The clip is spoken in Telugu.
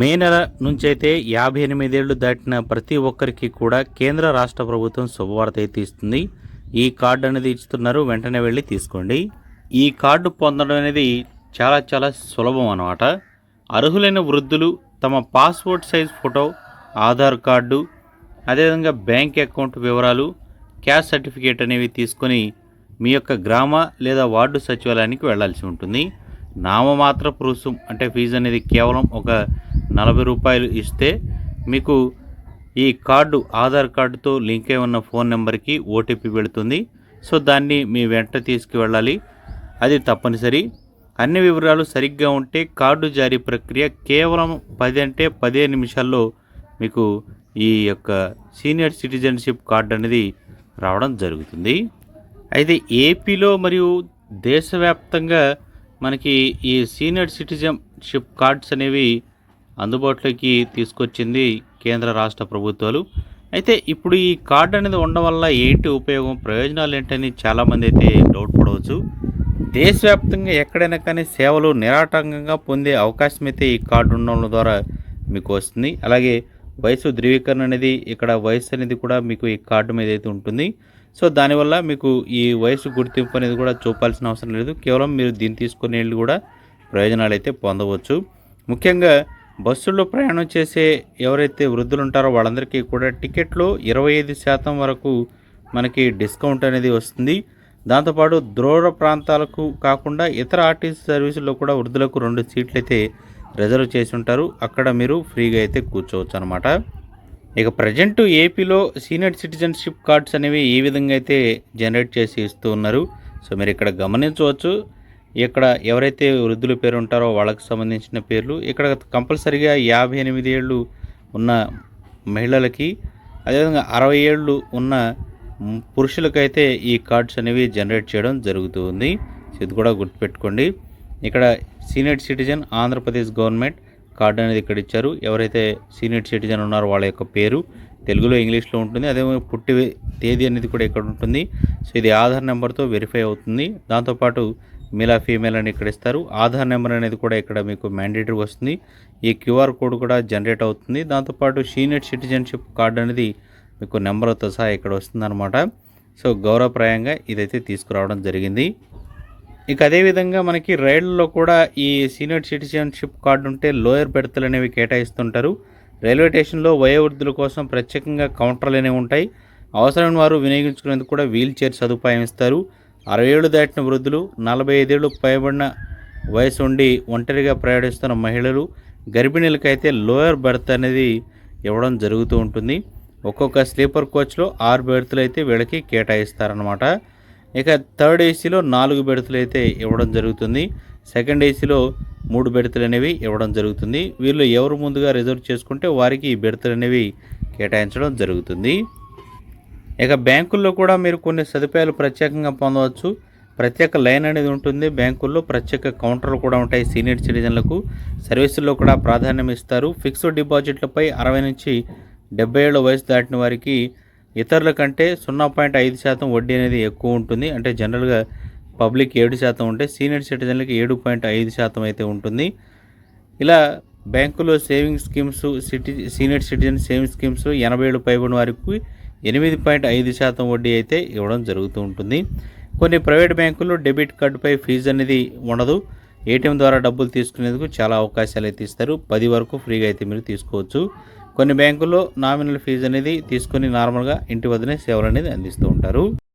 మే నెల నుంచి అయితే యాభై ఎనిమిదేళ్ళు దాటిన ప్రతి ఒక్కరికి కూడా కేంద్ర రాష్ట్ర ప్రభుత్వం శుభవార్త అయితే ఇస్తుంది. ఈ కార్డు అనేది ఇస్తున్నారు. వెంటనే వెళ్ళి తీసుకోండి. ఈ కార్డు పొందడం అనేది చాలా చాలా సులభం అన్నమాట. అర్హులైన వృద్ధులు తమ passport size photo Aadhaar card అదేవిధంగా బ్యాంక్ అకౌంట్ వివరాలు క్యాష్ సర్టిఫికేట్ అనేవి తీసుకొని మీ యొక్క గ్రామ లేదా వార్డు సచివాలయానికి వెళ్ళాల్సి ఉంటుంది. నామమాత్ర రుసుం అంటే ఫీజు అనేది కేవలం ఒక నలభై రూపాయలు ఇస్తే మీకు ఈ కార్డు ఆధార్ కార్డుతో లింక్ అయి ఉన్న ఫోన్ నెంబర్కి ఓటీపీ వెళుతుంది. సో దాన్ని మీ వెంట తీసుకువెళ్ళాలి. అది తప్పనిసరి. అన్ని వివరాలు సరిగ్గా ఉంటే కార్డు జారీ ప్రక్రియ కేవలం పది అంటే పదే నిమిషాల్లో మీకు ఈ యొక్క సీనియర్ సిటిజన్షిప్ కార్డు అనేది రావడం జరుగుతుంది. అయితే ఏపీలో మరియు దేశవ్యాప్తంగా మనకి ఈ సీనియర్ సిటిజన్షిప్ కార్డ్స్ అనేవి అందుబాటులోకి తీసుకొచ్చింది కేంద్ర రాష్ట్ర ప్రభుత్వాలు. అయితే ఇప్పుడు ఈ కార్డు అనేది ఉండడం వల్ల ఏంటి ఉపయోగం? ప్రయోజనాలు ఏంటని చాలామంది అయితే డౌట్ పడవచ్చు. దేశవ్యాప్తంగా ఎక్కడైనా కానీ సేవలు నిరాటంకంగా పొందే అవకాశం అయితే ఈ కార్డు ఉండడం ద్వారా మీకు వస్తుంది. అలాగే వయసు ధృవీకరణ అనేది ఇక్కడ వయసు అనేది కూడా మీకు ఈ కార్డు మీద అయితే ఉంటుంది. సో దానివల్ల మీకు ఈ వయసు గుర్తింపు అనేది కూడా చూపాల్సిన అవసరం లేదు. కేవలం మీరు దీన్ని తీసుకునే వెళ్ళి కూడా ప్రయోజనాలు అయితే పొందవచ్చు. ముఖ్యంగా బస్సుల్లో ప్రయాణం చేసే ఎవరైతే వృద్ధులు ఉంటారో వాళ్ళందరికీ కూడా టికెట్లు ఇరవై ఐదు శాతం వరకు మనకి డిస్కౌంట్ అనేది వస్తుంది. దాంతోపాటు దూర ప్రాంతాలకు కాకుండా ఇతర ఆర్టీసీ సర్వీసుల్లో కూడా వృద్ధులకు రెండు సీట్లు అయితే రిజర్వ్ చేసి ఉంటారు. అక్కడ మీరు ఫ్రీగా అయితే కూర్చోవచ్చు అనమాట ఇక ప్రజెంట్ ఏపీలో సీనియర్ సిటిజన్షిప్ కార్డ్స్ అనేవి ఏ విధంగా అయితే జనరేట్ చేసి ఇస్తూ ఉన్నారు. సో మీరు ఇక్కడ గమనించవచ్చు. ఇక్కడ ఎవరైతే వృద్ధుల పేరు ఉంటారో వాళ్ళకి సంబంధించిన పేర్లు ఇక్కడ కంపల్సరిగా యాభై ఎనిమిది ఏళ్ళు ఉన్న మహిళలకి అదేవిధంగా అరవై ఏళ్ళు ఉన్న పురుషులకైతే ఈ కార్డ్స్ అనేవి జనరేట్ చేయడం జరుగుతుంది. ఇది కూడా గుర్తుపెట్టుకోండి. ఇక్కడ senior citizen Andhra Pradesh government card అనేది ఇక్కడ ఇచ్చారు. ఎవరైతే సీనియర్ సిటిజన్ ఉన్నారో వాళ్ళ యొక్క పేరు తెలుగులో ఇంగ్లీష్లో ఉంటుంది. అదే పుట్టి తేదీ అనేది కూడా ఇక్కడ ఉంటుంది. సో ఇది ఆధార్ నెంబర్తో వెరిఫై అవుతుంది. దాంతోపాటు మిలా ఫీమేల్ అని ఇక్కడ ఇస్తారు. ఆధార్ నెంబర్ అనేది కూడా ఇక్కడ మీకు మ్యాండేటరీ వస్తుంది. ఈ క్యూఆర్ కోడ్ కూడా జనరేట్ అవుతుంది. దాంతోపాటు సీనియర్ సిటిజన్షిప్ కార్డు అనేది మీకు నెంబర్తో సహా ఇక్కడ వస్తుందన్నమాట. సో గౌరవప్రాయంగా ఇదైతే తీసుకురావడం జరిగింది. ఇక అదేవిధంగా మనకి రైళ్ళలో కూడా ఈ సీనియర్ సిటిజన్షిప్ కార్డు ఉంటే లోయర్ బెర్త్లు అనేవి కేటాయిస్తుంటారు. రైల్వే స్టేషన్లో వయోవృద్ధుల కోసం ప్రత్యేకంగా కౌంటర్లు అనేవి ఉంటాయి. అవసరమైన వారు వినియోగించుకునేందుకు కూడా వీల్ చైర్ సదుపాయం ఇస్తారు. అరవై ఏళ్ళు దాటిన వృద్ధులు నలభై ఐదేళ్ళు పైబడిన వయసు ఉండి ఒంటరిగా ప్రయాణిస్తున్న మహిళలు గర్భిణీలకైతే లోయర్ బెర్త్ అనేది ఇవ్వడం జరుగుతూ ఉంటుంది. ఒక్కొక్క స్లీపర్ కోచ్లో ఆరు బెర్తులు అయితే వీళ్ళకి కేటాయిస్తారనమాట ఇక థర్డ్ ఏసీలో నాలుగు బెర్తులు అయితే ఇవ్వడం జరుగుతుంది. సెకండ్ ఏసీలో మూడు బెర్తులు అనేవి ఇవ్వడం జరుగుతుంది. వీళ్ళు ఎవరు ముందుగా రిజర్వ్ చేసుకుంటే వారికి ఈ బెర్తులు అనేవి కేటాయించడం జరుగుతుంది. ఇక బ్యాంకుల్లో కూడా మీరు కొన్ని సదుపాయాలు ప్రత్యేకంగా పొందవచ్చు. ప్రత్యేక లైన్ అనేది ఉంటుంది. బ్యాంకుల్లో ప్రత్యేక కౌంటర్లు కూడా ఉంటాయి సీనియర్ సిటిజన్లకు. సర్వీసుల్లో కూడా ప్రాధాన్యం ఇస్తారు. ఫిక్స్డ్ డిపాజిట్లపై అరవై నుంచి డెబ్బై ఏళ్ళ వయసు దాటిన వారికి ఇతరుల కంటే సున్నా పాయింట్ ఐదు శాతం వడ్డీ అనేది ఎక్కువ ఉంటుంది. అంటే జనరల్గా పబ్లిక్ ఏడు శాతం ఉంటే సీనియర్ సిటిజన్లకి ఏడు పాయింట్ ఐదు శాతం అయితే ఉంటుంది. ఇలా బ్యాంకులో saving schemes city senior citizen saving schemes ఎనభై ఏళ్ళు పైబడిన వారికి ఎనిమిది పాయింట్ ఐదు శాతం వడ్డీ అయితే ఇవ్వడం జరుగుతూ ఉంటుంది. కొన్ని ప్రైవేట్ బ్యాంకుల్లో డెబిట్ కార్డుపై ఫీజు అనేది ఉండదు. ఏటీఎం ద్వారా డబ్బులు తీసుకునేందుకు చాలా అవకాశాలు అయితే ఇస్తారు. పది వరకు ఫ్రీగా అయితే మీరు తీసుకోవచ్చు. కొన్ని బ్యాంకుల్లో నామినల్ ఫీజు అనేది తీసుకొని నార్మల్గా ఇంటి వద్దనే సేవలు అనేది అందిస్తూ ఉంటారు.